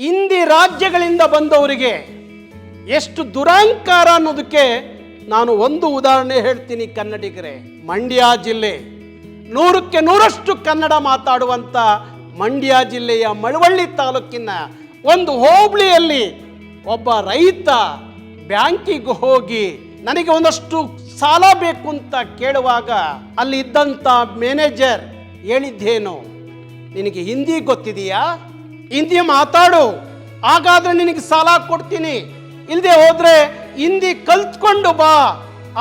ಹಿಂದಿ ರಾಜ್ಯಗಳಿಂದ ಬಂದವರಿಗೆ ಎಷ್ಟು ದುರಾಂಕಾರ ಅನ್ನೋದಕ್ಕೆ ನಾನು ಒಂದು ಉದಾಹರಣೆ ಹೇಳ್ತೀನಿ ಕನ್ನಡಿಗರೇ. ಮಂಡ್ಯ ಜಿಲ್ಲೆ. ನೂರಕ್ಕೆ ನೂರಷ್ಟು ಕನ್ನಡ ಮಾತಾಡುವಂಥ ಮಂಡ್ಯ ಜಿಲ್ಲೆಯ ಮಳವಳ್ಳಿ ತಾಲೂಕಿನ ಒಂದು ಹೋಬಳಿಯಲ್ಲಿ ಒಬ್ಬ ರೈತ ಬ್ಯಾಂಕಿಗೆ ಹೋಗಿ ನನಗೆ ಒಂದಷ್ಟು ಸಾಲ ಬೇಕು ಅಂತ ಕೇಳುವಾಗ ಅಲ್ಲಿ ಇದ್ದಂಥ ಮ್ಯಾನೇಜರ್ ಹೇಳಿದ್ದೇನು, ನಿನಗೆ ಹಿಂದಿ ಗೊತ್ತಿದೆಯಾ? ಹಿಂದಿ ಮಾತಾಡು, ಹಾಗಾದ್ರೆ ನಿನಗೆ ಸಾಲ ಕೊಡ್ತೀನಿ. ಇಲ್ಲದೆ ಹೋದ್ರೆ ಹಿಂದಿ ಕಲ್ತ್ಕೊಂಡು ಬಾ.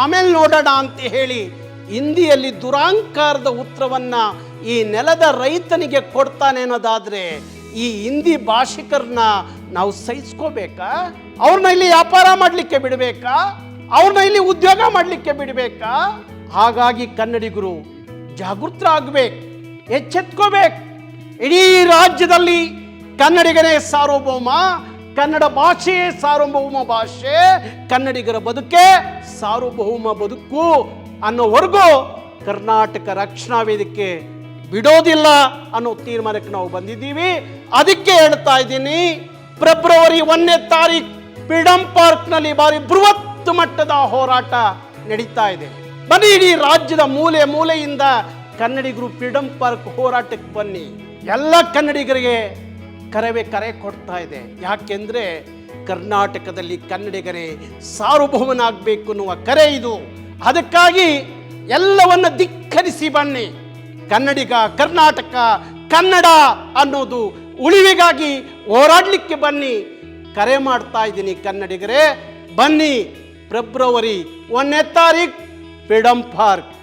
ಆಮೇಲೆ ನೋಡೋಣ ಅಂತ ಹೇಳಿ ಹಿಂದಿಯಲ್ಲಿ ದುರಾಂಕಾರದ ಉತ್ತರವನ್ನ ಈ ನೆಲದ ರೈತನಿಗೆ ಕೊಡ್ತಾನೆ ಅನ್ನೋದಾದ್ರೆ ಈ ಹಿಂದಿ ಭಾಷಿಕರನ್ನ ನಾವು ಸಹಿಸ್ಕೋಬೇಕಾ? ಅವ್ರನ್ನ ಇಲ್ಲಿ ವ್ಯಾಪಾರ ಮಾಡಲಿಕ್ಕೆ ಬಿಡಬೇಕಾ? ಅವ್ರನ್ನ ಇಲ್ಲಿ ಉದ್ಯೋಗ ಮಾಡಲಿಕ್ಕೆ ಬಿಡಬೇಕಾ? ಹಾಗಾಗಿ ಕನ್ನಡಿಗರು ಜಾಗೃತರಾಗಬೇಕು, ಎಚ್ಚೆತ್ಕೋಬೇಕು. ಇಡೀ ರಾಜ್ಯದಲ್ಲಿ ಕನ್ನಡಿಗರೇ ಸಾರ್ವಭೌಮ, ಕನ್ನಡ ಭಾಷೆಯೇ ಸಾರ್ವಭೌಮ ಭಾಷೆ, ಕನ್ನಡಿಗರ ಬದುಕೆ ಸಾರ್ವಭೌಮ ಬದುಕು ಅನ್ನೋವರೆಗೂ ಕರ್ನಾಟಕ ರಕ್ಷಣಾ ವೇದಿಕೆ ಬಿಡೋದಿಲ್ಲ ಅನ್ನೋ ತೀರ್ಮಾನಕ್ಕೆ ನಾವು ಬಂದಿದ್ದೀವಿ. ಅದಕ್ಕೆ ಹೇಳ್ತಾ ಇದ್ದೀನಿ, ಫೆಬ್ರವರಿ ಒಂದನೇ ತಾರೀಕು ಫ್ರೀಡಂ ಪಾರ್ಕ್ನಲ್ಲಿ ಬಾರಿ ಬೃಹತ್ ಮಟ್ಟದ ಹೋರಾಟ ನಡೀತಾ ಇದೆ. ಬನ್ನಿ, ಇಡೀ ರಾಜ್ಯದ ಮೂಲೆ ಮೂಲೆಯಿಂದ ಕನ್ನಡಿಗರು ಫ್ರೀಡಂ ಪಾರ್ಕ್ ಹೋರಾಟಕ್ಕೆ ಬನ್ನಿ. ಎಲ್ಲ ಕನ್ನಡಿಗರಿಗೆ ಕರೆವೆ ಕರೆ ಕೊಡ್ತಾ ಇದೆ. ಯಾಕೆಂದರೆ ಕರ್ನಾಟಕದಲ್ಲಿ ಕನ್ನಡಿಗರೇ ಸಾರ್ವಭೌಮನಾಗಬೇಕು ಅನ್ನುವ ಕರೆ ಇದು. ಅದಕ್ಕಾಗಿ ಎಲ್ಲವನ್ನ ಧಿಕ್ಕರಿಸಿ ಬನ್ನಿ. ಕನ್ನಡಿಗ, ಕರ್ನಾಟಕ, ಕನ್ನಡ ಅನ್ನೋದು ಉಳಿವಿಗಾಗಿ ಹೋರಾಡಲಿಕ್ಕೆ ಬನ್ನಿ. ಕರೆ ಮಾಡ್ತಾ ಇದ್ದೀನಿ ಕನ್ನಡಿಗರೇ. ಬನ್ನಿ, ಫೆಬ್ರವರಿ ಒಂದನೇ ತಾರೀಕು ಫ್ರೀಡಮ್ ಪಾರ್ಕ್.